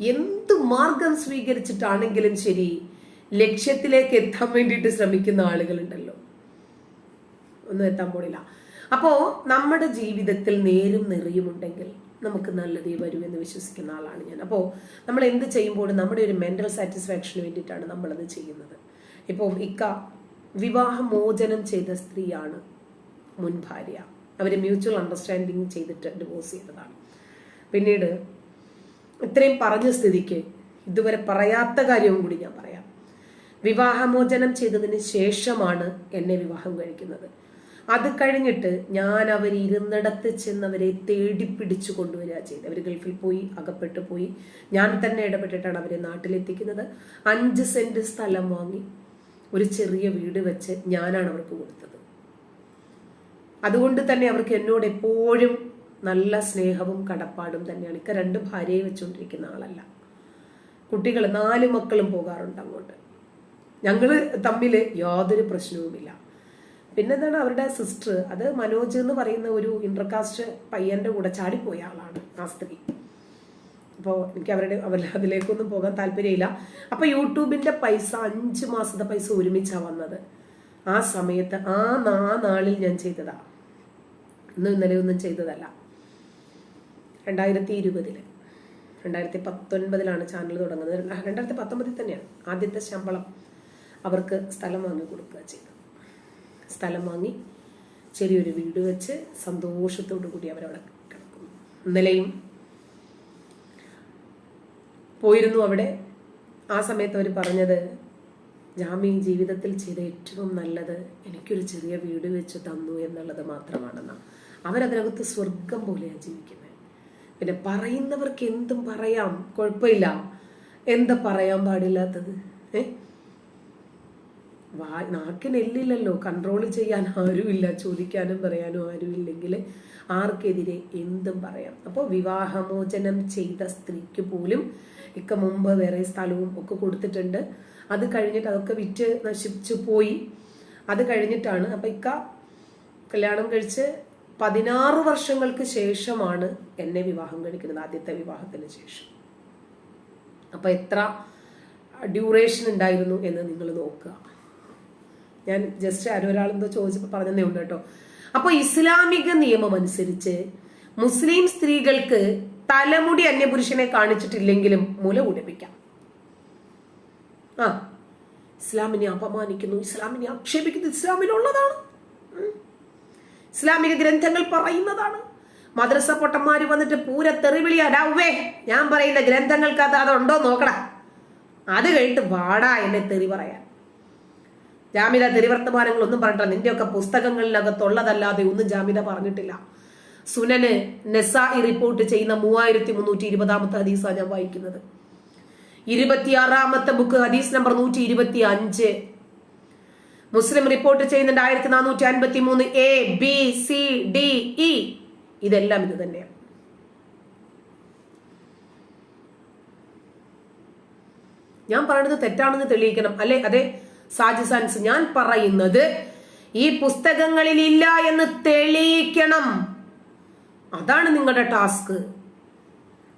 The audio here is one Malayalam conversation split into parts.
എന്ത് മാർഗം സ്വീകരിച്ചിട്ടാണെങ്കിലും ശരി ലക്ഷ്യത്തിലേക്ക് എത്താൻ വേണ്ടിയിട്ട് ശ്രമിക്കുന്ന ആളുകളുണ്ടല്ലോ. ഒന്നും എത്താൻ പോണില്ല. അപ്പോ നമ്മുടെ ജീവിതത്തിൽ നേരും നിറയുമുണ്ടെങ്കിൽ നമുക്ക് നല്ലതേ വരൂ എന്ന് വിശ്വസിക്കുന്ന ആളാണ് ഞാൻ. അപ്പോൾ നമ്മൾ എന്ത് ചെയ്യുമ്പോഴും നമ്മുടെ ഒരു മെന്റൽ സാറ്റിസ്ഫാക്ഷന് വേണ്ടിയിട്ടാണ് നമ്മളത് ചെയ്യുന്നത്. ഇപ്പോൾ ഇക്ക വിവാഹമോചനം ചെയ്ത സ്ത്രീയാണ് മുൻ ഭാര്യ. അവർ മ്യൂച്വൽ അണ്ടർസ്റ്റാൻഡിങ് ചെയ്തിട്ട് ഡിവോഴ്സ് ചെയ്തതാണ്. പിന്നീട് ഇത്രയും പറഞ്ഞ സ്ഥിതിക്ക് ഇതുവരെ പറയാത്ത കാര്യവും കൂടി ഞാൻ പറയാം. വിവാഹമോചനം ചെയ്തതിന് ശേഷമാണ് എന്നെ വിവാഹം കഴിക്കുന്നത്. അത് കഴിഞ്ഞിട്ട് ഞാൻ അവർ ഇരുന്നിടത്ത് ചെന്നവരെ തേടി പിടിച്ചു കൊണ്ടുവരിക ചെയ്ത്. അവർ ഗൾഫിൽ പോയി അകപ്പെട്ടു പോയി. ഞാൻ തന്നെ ഇടപെട്ടിട്ടാണ് അവരെ നാട്ടിലെത്തിക്കുന്നത്. അഞ്ച് സെന്റ് സ്ഥലം വാങ്ങി ഒരു ചെറിയ വീട് വെച്ച് ഞാനാണ് അവർക്ക് കൊടുത്തത്. അതുകൊണ്ട് തന്നെ അവർക്ക് എന്നോട് എപ്പോഴും നല്ല സ്നേഹവും കടപ്പാടും തന്നെയാണ്. ഇക്ക രണ്ട് ഭാര്യയെ വെച്ചുകൊണ്ടിരിക്കുന്ന ആളല്ല. കുട്ടികൾ നാല് മക്കളും പോകാറുണ്ട് അങ്ങോട്ട്. ഞങ്ങൾ തമ്മിൽ യാതൊരു പ്രശ്നവുമില്ല. പിന്നെന്താണ് അവരുടെ സിസ്റ്റർ അത് മനോജ് എന്ന് പറയുന്ന ഒരു ഇന്റർകാസ്റ്റ് പയ്യന്റെ കൂടെ ചാടിപ്പോയ ആളാണ് ആ സ്ത്രീ. അപ്പോൾ എനിക്ക് അവരുടെ അവർ അതിലേക്കൊന്നും പോകാൻ താല്പര്യമില്ല. അപ്പോൾ യൂട്യൂബിന്റെ പൈസ അഞ്ച് മാസത്തെ പൈസ ഒരുമിച്ചാണ് വന്നത്. ആ സമയത്ത് ആ നാ നാളിൽ ഞാൻ ചെയ്തതാ. ഇന്നും ഇന്നലെ ഒന്നും ചെയ്തതല്ല. രണ്ടായിരത്തി ഇരുപതിൽ രണ്ടായിരത്തി പത്തൊൻപതിലാണ് ചാനൽ തുടങ്ങുന്നത്. രണ്ടായിരത്തി പത്തൊമ്പതിൽ തന്നെയാണ് ആദ്യത്തെ ശമ്പളം അവർക്ക് സ്ഥലം വാങ്ങി കൊടുക്കുക ചെയ്തു സ്ഥലം വാങ്ങി ചെറിയൊരു വീട് വെച്ച് സന്തോഷത്തോടു കൂടി അവരവിടെ കിടക്കുന്നു. ഇന്നലെയും പോയിരുന്നു അവിടെ. ആ സമയത്ത് അവർ പറഞ്ഞത് ജാമി ജീവിതത്തിൽ ചെയ്ത ഏറ്റവും നല്ലത് എനിക്കൊരു ചെറിയ വീട് വെച്ച് തന്നു എന്നുള്ളത് മാത്രമാണെന്നാണ് അവരതിനകത്ത് സ്വർഗം പോലെയാണ് ജീവിക്കുന്നത് പിന്നെ പറയുന്നവർക്ക് എന്തും പറയാം. കുഴപ്പമില്ല. എന്താ പറയാൻ പാടില്ലാത്തത്? ഏ? വാ നാക്കിന് എല്ലില്ലല്ലോ. കൺട്രോൾ ചെയ്യാൻ ആരുമില്ല. ചോദിക്കാനും പറയാനും ആരുമില്ലെങ്കിൽ ആർക്കെതിരെ എന്തും പറയാം. അപ്പോൾ വിവാഹമോചനം ചെയ്ത സ്ത്രീക്ക് പോലും ഇക്ക മുമ്പ് വേറെ സ്ഥലവും ഒക്കെ കൊടുത്തിട്ടുണ്ട്. അത് കഴിഞ്ഞിട്ട് അതൊക്കെ വിറ്റ് നശിച്ചു പോയി. അത് കഴിഞ്ഞിട്ടാണ് അപ്പം ഇക്ക കല്യാണം കഴിച്ച് പതിനാറ് വർഷങ്ങൾക്ക് ശേഷമാണ് എന്നെ വിവാഹം കഴിക്കുന്നത് ആദ്യത്തെ വിവാഹത്തിന് ശേഷം. അപ്പൊ എത്ര ഡ്യൂറേഷൻ ഉണ്ടായിരുന്നു എന്ന് നിങ്ങൾ നോക്കുക. ഞാൻ ജസ്റ്റ് ആരോ ഒരാളെന്തോ ചോദിച്ചപ്പോൾ പറഞ്ഞതേ ഉണ്ട് കേട്ടോ. അപ്പൊ ഇസ്ലാമിക നിയമം അനുസരിച്ച് മുസ്ലിം സ്ത്രീകൾക്ക് തലമുടി അന്യപുരുഷനെ കാണിച്ചിട്ടില്ലെങ്കിലും മുല ഉടപ്പിക്കാം. ആ ഇസ്ലാമിനെ അപമാനിക്കുന്നു ഇസ്ലാമിനെ ആക്ഷേപിക്കുന്നു ഇസ്ലാമിലുള്ളതാണ്. ഇസ്ലാമിക ഗ്രന്ഥങ്ങൾ പറയുന്നതാണ്. മദ്രസ പൊട്ടന്മാര് വന്നിട്ട് പൂര തെറിവിളി അരാവേ ഞാൻ പറയുന്ന ഗ്രന്ഥങ്ങൾക്ക് അത് അതുണ്ടോ നോക്കടാ. അത് കഴിഞ്ഞിട്ട് വാടാ എന്നെ തെറി പറയാൻ. ജാമിത തെറിവർത്തമാനങ്ങൾ ഒന്നും പറഞ്ഞിട്ടില്ല. നിന്റെയൊക്കെ പുസ്തകങ്ങളിലകത്തുള്ളതല്ലാതെ ഒന്നും ജാമിത പറഞ്ഞിട്ടില്ല. സുനന് നെസായി റിപ്പോർട്ട് ചെയ്യുന്ന മൂവായിരത്തി മുന്നൂറ്റി ഇരുപതാമത്തെ ഹദീസാണ് ഞാൻ വായിക്കുന്നത്. ഇരുപത്തിയാറാമത്തെ ബുക്ക് ഹദീസ് നമ്പർ നൂറ്റി ഇരുപത്തി അഞ്ച് മുസ്ലിം റിപ്പോർട്ട് ചെയ്യുന്നുണ്ട് ആയിരത്തി നാനൂറ്റി അൻപത്തി മൂന്ന് A B C D E ഇതെല്ലാം ഇത് തന്നെയാണ്. ഞാൻ പറയുന്നത് തെറ്റാണെന്ന് തെളിയിക്കണം. അല്ലെ? അതെ സാജി സാൻസ് ഞാൻ പറയുന്നത് ഈ പുസ്തകങ്ങളിൽ ഇല്ല എന്ന് തെളിയിക്കണം. അതാണ് നിങ്ങളുടെ ടാസ്ക്.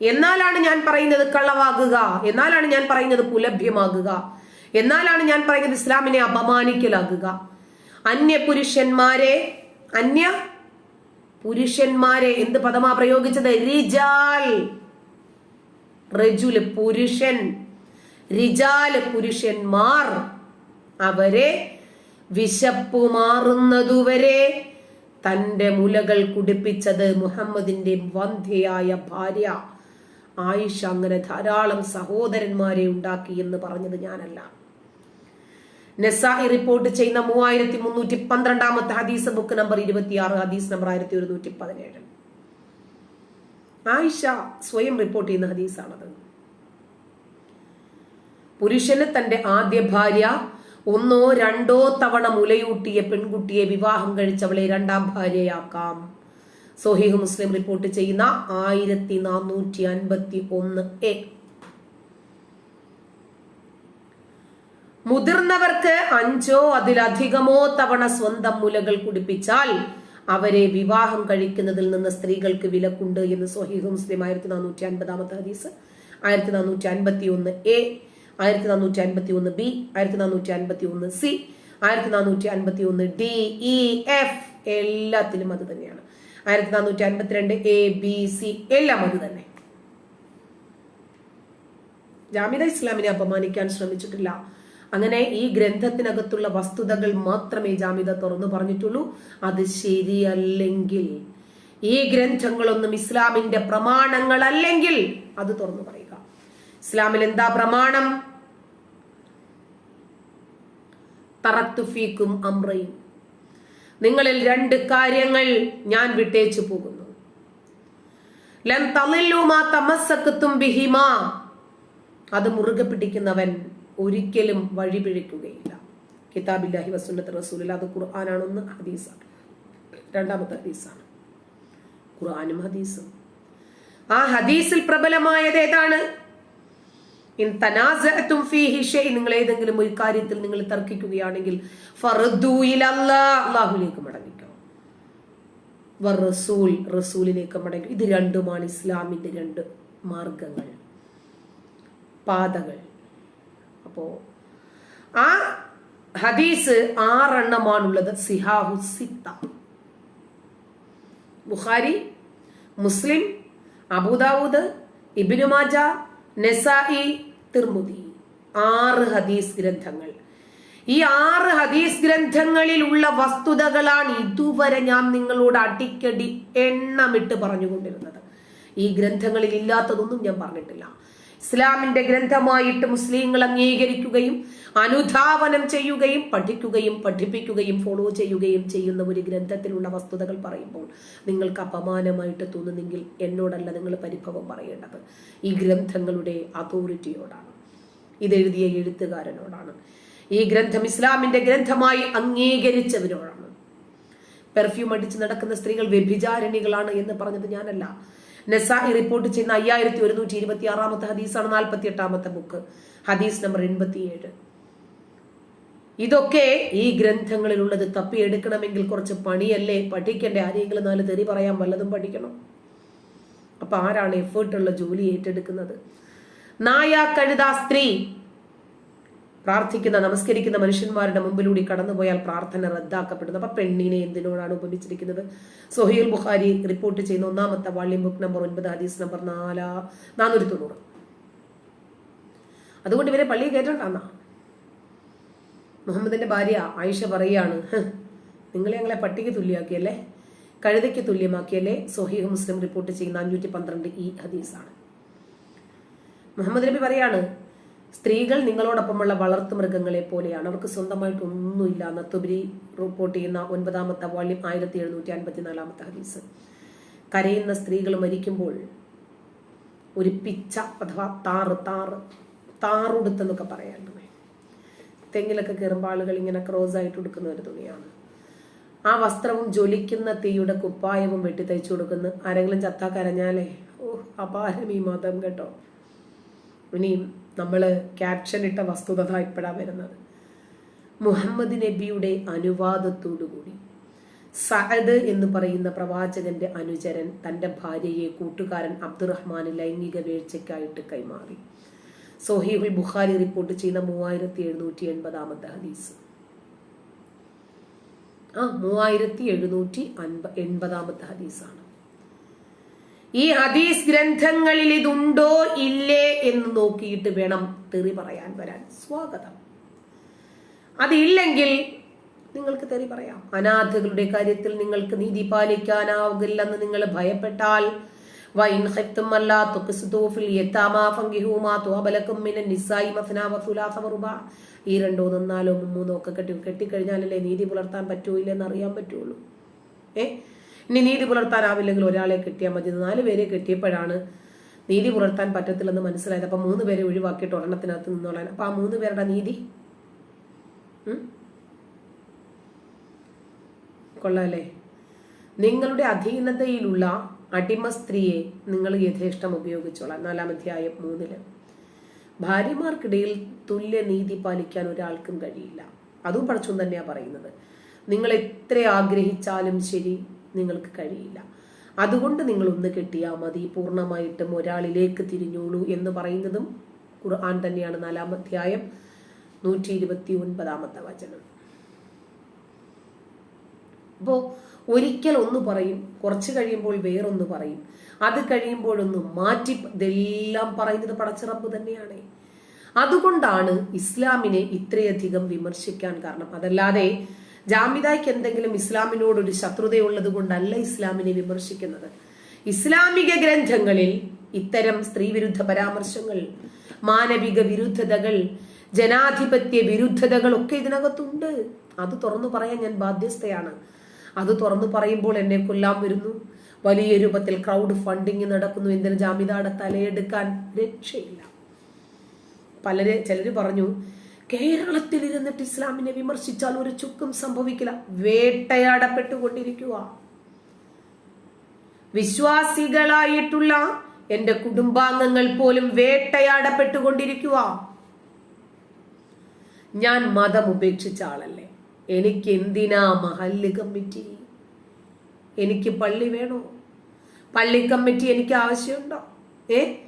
എന്നാലാണ് ഞാൻ പറയുന്നത് കള്ളവാകുക എന്നാലാണ് ഞാൻ പറയുന്നത് പുലഭ്യമാകുക. എന്നാലാണ് ഞാൻ പറയുന്നത് ഇസ്ലാമിനെ അപമാനിക്കലാകുക അന്യ പുരുഷന്മാരെ അന്യ പുരുഷന്മാരെ എന്ത് പദമാ പ്രയോഗിച്ചത്? റിജാൽ. റജുൽ പുരുഷൻ റിജാൽ പുരുഷന്മാർ അവരെ വിശപ്പു മാറുന്നതുവരെ തന്റെ മുലകൾ കുടിപ്പിച്ചത് മുഹമ്മദിന്റെ വന്ധ്യയായ ഭാര്യ ആയിഷ. അങ്ങനെ ധാരാളം സഹോദരന്മാരെ ഉണ്ടാക്കി എന്ന് പറഞ്ഞത് ഞാനല്ല. നെസായി റിപ്പോർട്ട് ചെയ്യുന്ന മൂവായിരത്തി മുന്നൂറ്റി പന്ത്രണ്ടാമത്തെ ഹദീസ് ബുക്ക് നമ്പർ ഇരുപത്തിയാറ് ഹദീസ് നമ്പർ ആയിരത്തി ഒരുന്നൂറ്റി പതിനേഴ് ആയിഷ സ്വയം റിപ്പോർട്ട് ചെയ്യുന്ന ഹദീസാണത്. പുരുഷന് തന്റെ ആദ്യ ഭാര്യ ഒന്നോ രണ്ടോ തവണ മുലയൂട്ടിയ പെൺകുട്ടിയെ വിവാഹം കഴിച്ചവളെ രണ്ടാം ഭാര്യയാക്കാം. സോഹിഹ് മുസ്ലിം റിപ്പോർട്ട് ചെയ്യുന്ന ആയിരത്തി നാനൂറ്റി അൻപത്തി ഒന്ന് എ. മുതിർന്നവർക്ക് അഞ്ചോ അതിലധികമോ തവണ സ്വന്തം മുലകൾ കുടിപ്പിച്ചാൽ അവരെ വിവാഹം കഴിക്കുന്നതിൽ നിന്ന് സ്ത്രീകൾക്ക് വിലക്കുണ്ട് എന്ന് സൊഹീഹ് മുസ്ലിം ആയിരത്തി നാനൂറ്റി അൻപതാമത്തെ ഹദീസ് ആയിരത്തി നാനൂറ്റി അൻപത്തി ഒന്ന് എ ആയിരത്തി നാനൂറ്റി അൻപത്തി ഒന്ന് ബി ആയിരത്തി നാനൂറ്റി അൻപത്തി ഒന്ന് സി ആയിരത്തി നാനൂറ്റി അൻപത്തി ഒന്ന് ഡി ഇ എഫ് എല്ലാത്തിലും അത് തന്നെയാണ്. ആയിരത്തി നാനൂറ്റി അൻപത്തിരണ്ട് എ ബി സി എല്ലാം അത് തന്നെ. ജാമിദ ഇസ്ലാമിനെ അപമാനിക്കാൻ ശ്രമിച്ചിട്ടില്ല. അങ്ങനെ ഈ ഗ്രന്ഥത്തിനകത്തുള്ള വസ്തുതകൾ മാത്രമേ ജാമിത തുറന്നു പറഞ്ഞിട്ടുള്ളൂ. അത് ശരിയല്ലെങ്കിൽ ഈ ഗ്രന്ഥങ്ങളൊന്നും ഇസ്ലാമിന്റെ പ്രമാണങ്ങൾ അല്ലെങ്കിൽ അത് തുറന്നു പറയുക. ഇസ്ലാമിൽ എന്താ പ്രമാണം? തറത്തുഫീക്കും അമ്രയും. നിങ്ങളിൽ രണ്ട് കാര്യങ്ങൾ ഞാൻ വിട്ടേച്ചു പോകുന്നു. ലൻ തളില്ലുമാ തമസ്സക്കത്തും ബിഹിമാ. അത് മുറുകെ പിടിക്കുന്നവൻ ഒരിക്കലും വഴിപിഴയ്ക്കുകയില്ല കിതാബില്ലാഹി വസുന്നത്ത് റസൂലിൽ അത് ഖുർആാനാണെന്ന് ഹദീസാണ്. രണ്ടാമത്തെ ഹദീസാണ്. ഖുർആാനും ഹദീസും. ആ ഹദീസിൽ പ്രബലമായത് ഏതാണ്? നിങ്ങൾ ഏതെങ്കിലും ഒരു കാര്യത്തിൽ നിങ്ങൾ തർക്കിക്കുകയാണെങ്കിൽ അള്ളാഹുലേക്ക് മടങ്ങിക്കോ. റസൂൽ റസൂലിലേക്ക് മടങ്ങി ഇത് രണ്ടുമാണ് ഇസ്ലാമിന്റെ രണ്ട് മാർഗങ്ങൾ. പാതകൾ. അപ്പോ ആ ഹദീസ് ആറെണ്ണമാണുള്ളത് സിഹാഹു സിത്ത. ബുഖാരി മുസ്ലിം അബൂദാവൂദ് ഇബിനു മാജ നെസായി തിർമുദി. ആറ് ഹദീസ് ഗ്രന്ഥങ്ങൾ. ഈ ആറ് ഹദീസ് ഗ്രന്ഥങ്ങളിലുള്ള വസ്തുതകളാണ് ഇതുവരെ ഞാൻ നിങ്ങളോട് അടിക്കടി എണ്ണമിട്ട് പറഞ്ഞുകൊണ്ടിരുന്നത്. ഈ ഗ്രന്ഥങ്ങളിൽ ഇല്ലാത്തതൊന്നും ഞാൻ പറഞ്ഞിട്ടില്ല. ഇസ്ലാമിന്റെ ഗ്രന്ഥമായിട്ട് മുസ്ലിങ്ങൾ അംഗീകരിക്കുകയും അനുധാവനം ചെയ്യുകയും പഠിക്കുകയും പഠിപ്പിക്കുകയും ഫോളോ ചെയ്യുകയും ചെയ്യുന്ന ഒരു ഗ്രന്ഥത്തിലുള്ള വസ്തുതകൾ പറയുമ്പോൾ നിങ്ങൾക്ക് അപമാനമായിട്ട് തോന്നുന്നെങ്കിൽ എന്നോടല്ല നിങ്ങൾ പരിഭവം പറയേണ്ടത്. ഈ ഗ്രന്ഥങ്ങളുടെ അതോറിറ്റിയോടാണ് ഇതെഴുതിയ എഴുത്തുകാരനോടാണ്. ഈ ഗ്രന്ഥം ഇസ്ലാമിന്റെ ഗ്രന്ഥമായി അംഗീകരിച്ചവരോടാണ്. പെർഫ്യൂം അടിച്ച് നടക്കുന്ന സ്ത്രീകൾ വ്യഭിചാരിണികളാണ് എന്ന് പറഞ്ഞത് ഞാനല്ല. നെസായി റിപ്പോർട്ട് ചെയ്യുന്ന അയ്യായിരത്തി ഒരുന്നൂറ്റി ഇരുപത്തി ആറാമത്തെ ഹദീസാണ് നാൽപ്പത്തി എട്ടാമത്തെ ബുക്ക്. ഹദീസ് നമ്പർ എൺപത്തിയേഴ്. ഇതൊക്കെ ഈ ഗ്രന്ഥങ്ങളിലുള്ളത് തപ്പിയെടുക്കണമെങ്കിൽ കുറച്ച് പണിയല്ലേ? പഠിക്കണ്ടേ? ആരെങ്കിലും നാല് തെറി പറയാൻ വല്ലതും പഠിക്കണം. അപ്പൊ ആരാണ് എഫേർട്ടുള്ള ജോലി ഏറ്റെടുക്കുന്നത്? നായ കഴുത സ്ത്രീ. പ്രാർത്ഥിക്കുന്ന നമസ്കരിക്കുന്ന മനുഷ്യന്മാരുടെ മുമ്പിലൂടെ കടന്നുപോയാൽ പ്രാർത്ഥന റദ്ദാക്കപ്പെടുന്നു. അപ്പൊ പെണ്ണിനെ എന്തിനോടാണ് ഉപമിച്ചിരിക്കുന്നത്? സൊഹീൽ ബുഖാരി റിപ്പോർട്ട് ചെയ്യുന്ന ഒന്നാമത്തെ വാള്യം ബുക്ക് നമ്പർ ഒൻപത് ഹദീസ് നമ്പർ നാലാ നാനൂറ്റി തൊണ്ണൂറ് അതുകൊണ്ട് ഇവരെ പള്ളിയിൽ കയറ്റണ്ടെന്നാ? മുഹമ്മദിന്റെ ഭാര്യ ആയിഷ പറയാണ് നിങ്ങൾ ഞങ്ങളെ പട്ടിക തുല്യമാക്കിയല്ലേ? കഴുതയ്ക്ക് തുല്യമാക്കിയല്ലേ? സൊഹീഹ് മുസ്ലിം റിപ്പോർട്ട് ചെയ്യുന്ന അഞ്ഞൂറ്റി പന്ത്രണ്ട് ഈ ഹദീസാണ്. മുഹമ്മദ് നബി പറയാണ് സ്ത്രീകൾ നിങ്ങളോടൊപ്പമുള്ള വളർത്തു മൃഗങ്ങളെ പോലെയാണ്. അവർക്ക് സ്വന്തമായിട്ട് ഒന്നുമില്ല നത്തുബരി റിപ്പോർട്ട് ചെയ്യുന്ന ഒൻപതാമത്തെ വോള്യം ആയിരത്തി എഴുന്നൂറ്റി അൻപത്തിനാലാമത്തെ ഹദീസ്. കരയുന്ന സ്ത്രീകൾ മരിക്കുമ്പോൾ ഒരു പിച്ച അഥവാ താറ് താറ് താറുടുത്തെന്നൊക്കെ പറയാറുണ്ട് തെങ്ങിലൊക്കെ കയറുമ്പോൾ ആളുകൾ ഇങ്ങനെ ക്രോസ് ആയിട്ട് എടുക്കുന്ന ഒരു തുണിയാണ്. ആ വസ്ത്രവും ജ്വലിക്കുന്ന തീയുടെ കുപ്പായവും വെട്ടി തയ്ച്ചു കൊടുക്കുന്നു. ആരെങ്കിലും ചത്താ കരഞ്ഞാലേ? ഓ അപാരം ഈ മതം കേട്ടോ. ഇനിയും നമ്മൾ ക്യാപ്ഷൻ ഇട്ട വസ്തുത ഇപ്പോഴാണ് വരുന്നത്. മുഹമ്മദ് നബിയുടെ അനുവാദത്തോടുകൂടി. സഅദ് എന്ന് പറയുന്ന പ്രവാചകന്റെ അനുചരൻ തന്റെ ഭാര്യയെ കൂട്ടുകാരൻ അബ്ദുറഹ്മാന് ലൈംഗിക വീഴ്ചയ്ക്കായിട്ട് കൈമാറി. സൊഹീബുൽ ബുഖാരി റിപ്പോർട്ട് ചെയ്യുന്ന മൂവായിരത്തി എഴുന്നൂറ്റി എൺപതാമത്തെ ഹദീസ്. ആ മൂവായിരത്തി എഴുന്നൂറ്റി അൻപ എൺപതാമത്തെ ഹദീസാണ്. ഈ ഹദീസ് ഗ്രന്ഥങ്ങളിൽ ഇതുണ്ടോ ഇല്ലേ എന്ന് നോക്കിയിട്ട് വേണം തെറി പറയാൻ വരാൻ. സ്വാഗതം. അതില്ലെങ്കിൽ നിങ്ങൾക്ക് തെറി പറയാം. അനാഥകളുടെ കാര്യത്തിൽ നിങ്ങൾക്ക് നീതി പാലിക്കാനാവില്ലെന്ന് നിങ്ങൾ ഭയപ്പെട്ടാൽ ഈ രണ്ടോ നാലോ മൂന്നോ ഒക്കെ കെട്ടി കെട്ടിക്കഴിഞ്ഞാലല്ലേ നീതി പുലർത്താൻ പറ്റൂ ഇല്ലെന്ന് അറിയാൻ പറ്റുള്ളൂ. ഏ? ഇനി നീതി പുലർത്താനാവില്ലെങ്കിൽ ഒരാളെ കിട്ടിയാൽ മതി. നാല് പേരെ കിട്ടിയപ്പോഴാണ് നീതി പുലർത്താൻ പറ്റത്തില്ലെന്ന് മനസ്സിലായത്. അപ്പൊ മൂന്ന് പേരെ ഒഴിവാക്കിയിട്ട് ഒരെണ്ണത്തിനകത്ത് നിന്നോളാൻ. അപ്പൊ ആ മൂന്ന് പേരുടെ നീതി? കൊള്ളാലേ നിങ്ങളുടെ അധീനതയിലുള്ള അടിമ സ്ത്രീയെ നിങ്ങൾ യഥേഷ്ടം ഉപയോഗിച്ചോളാം. നാലാം അധ്യായം മൂന്നിൽ. ഭാര്യമാർക്കിടയിൽ തുല്യ നീതി പാലിക്കാൻ ഒരാൾക്കും കഴിയില്ല. അതും പഠിച്ചും തന്നെയാ പറയുന്നത്. നിങ്ങൾ എത്ര ആഗ്രഹിച്ചാലും ശരി നിങ്ങൾക്ക് കഴിയില്ല. അതുകൊണ്ട് നിങ്ങൾ ഒന്ന് കെട്ടിയാൽ മതി. പൂർണമായിട്ടും ഒരാളിലേക്ക് തിരിഞ്ഞോളൂ എന്ന് പറയുന്നതും ഖുർആൻ തന്നെയാണ് നാലാമധ്യായം നൂറ്റി ഇരുപത്തി ഒൻപതാമത്തെ വചനം. അപ്പോൾ ഒരിക്കൽ ഒന്ന് പറയും കുറച്ച് കഴിയുമ്പോൾ വേറൊന്ന് പറയും. അത് കഴിയുമ്പോഴൊന്ന് മാറ്റി ഇതെല്ലാം പറയുന്നത് പടച്ചിറപ്പ് തന്നെയാണ്. അതുകൊണ്ടാണ് ഇസ്ലാമിനെ ഇത്രയധികം വിമർശിക്കാൻ കാരണം. അതല്ലാതെ ജാമിദായ്ക്ക് എന്തെങ്കിലും ഇസ്ലാമിനോട് ഇസ്ലാമിനോടൊരു ശത്രുതയുള്ളത് കൊണ്ടല്ല ഇസ്ലാമിനെ വിമർശിക്കുന്നത്. ഇസ്ലാമിക ഗ്രന്ഥങ്ങളിൽ ഇത്തരം സ്ത്രീവിരുദ്ധ പരാമർശങ്ങൾ മാനവിക വിരുദ്ധതകൾ ജനാധിപത്യ വിരുദ്ധതകൾ ഒക്കെ ഇതിനകത്തുണ്ട്. അത് തുറന്നു പറയാൻ ഞാൻ ബാധ്യസ്ഥയാണ്. അത് തുറന്നു പറയുമ്പോൾ എന്നെ കൊല്ലാൻ വരുന്നു. വലിയ രൂപത്തിൽ ക്രൗഡ് ഫണ്ടിങ് നടക്കുന്നു. എന്തിന് ജാമ്യതയുടെ തലയെടുക്കാൻ? രക്ഷയില്ല. പലര് ചിലര് പറഞ്ഞു കേരളത്തിൽ ഇരുന്നിട്ട് ഇസ്ലാമിനെ വിമർശിച്ചാൽ ഒരു ചുക്കും സംഭവിക്കില്ല. വേട്ടയാടപ്പെട്ടുകൊണ്ടിരിക്കുക വിശ്വാസികളായിട്ടുള്ള എന്റെ കുടുംബാംഗങ്ങൾ പോലും വേട്ടയാടപ്പെട്ടുകൊണ്ടിരിക്കുക ഞാൻ മതം ഉപേക്ഷിച്ച ആളല്ലേ. എനിക്ക് എന്തിനാ മഹല്ല് കമ്മിറ്റി? എനിക്ക് പള്ളി വേണോ? പള്ളി കമ്മിറ്റി എനിക്ക് ആവശ്യമുണ്ടോ? ഏ?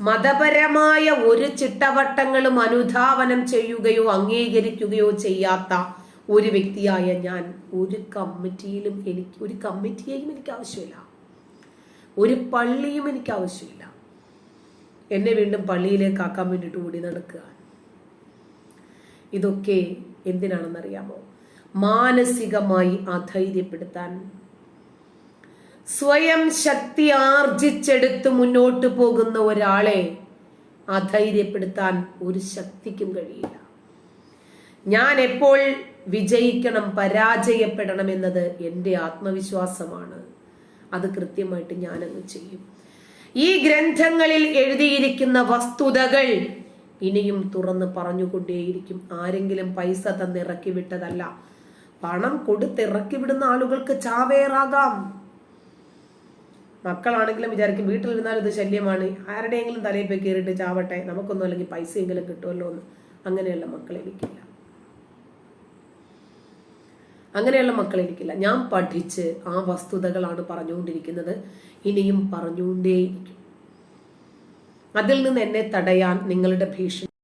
മതപരമായ ഒരു ചിട്ടവട്ടങ്ങളും അനുധാവനം ചെയ്യുകയോ അംഗീകരിക്കുകയോ ചെയ്യാത്ത ഒരു വ്യക്തിയായ ഞാൻ ഒരു കമ്മിറ്റിയിലും എനിക്ക് ഒരു കമ്മിറ്റിയെയും എനിക്ക് ആവശ്യമില്ല. ഒരു പള്ളിയും എനിക്ക് ആവശ്യമില്ല. എന്നെ വീണ്ടും പള്ളിയിലേക്ക് ആക്കാൻ വേണ്ടിയിട്ട് ഓടി നടക്കുക. ഇതൊക്കെ എന്തിനാണെന്നറിയാമോ? മാനസികമായി അധൈര്യപ്പെടുത്താൻ സ്വയം ശക്തി ആർജിച്ചെടുത്ത് മുന്നോട്ട് പോകുന്ന ഒരാളെ അധൈര്യപ്പെടുത്താൻ ഒരു ശക്തിക്കും കഴിയില്ല. ഞാൻ എപ്പോൾ വിജയിക്കണം പരാജയപ്പെടണം എന്നത് എന്റെ ആത്മവിശ്വാസമാണ്. അത് കൃത്യമായിട്ട് ഞാനങ്ങ് ചെയ്യും. ഈ ഗ്രന്ഥങ്ങളിൽ എഴുതിയിരിക്കുന്ന വസ്തുതകൾ ഇനിയും തുറന്ന് പറഞ്ഞുകൊണ്ടേയിരിക്കും. ആരെങ്കിലും പൈസ തന്നിറക്കി വിട്ടതല്ല. പണം കൊടുത്തിറക്കി വിടുന്ന ആളുകൾക്ക് ചാവേറാകാം. മക്കളാണെങ്കിലും വിചാരിക്കും വീട്ടിലിരുന്നാൽ ഇത് ശല്യമാണ്. ആരുടെയെങ്കിലും തലയിൽ പോയി കയറിയിട്ട് ചാവട്ടെ? നമുക്കൊന്നും അല്ലെങ്കിൽ പൈസയെങ്കിലും കിട്ടുമല്ലോ എന്ന് അങ്ങനെയുള്ള മക്കൾ എനിക്കില്ല. അങ്ങനെയുള്ള മക്കൾ എനിക്കില്ല. ഞാൻ പഠിച്ച് ആ വസ്തുതകളാണ് പറഞ്ഞുകൊണ്ടിരിക്കുന്നത്. ഇനിയും പറഞ്ഞുകൊണ്ടേയിരിക്കും. അതിൽ നിന്ന് എന്നെ തടയാൻ നിങ്ങളുടെ ഭീഷണി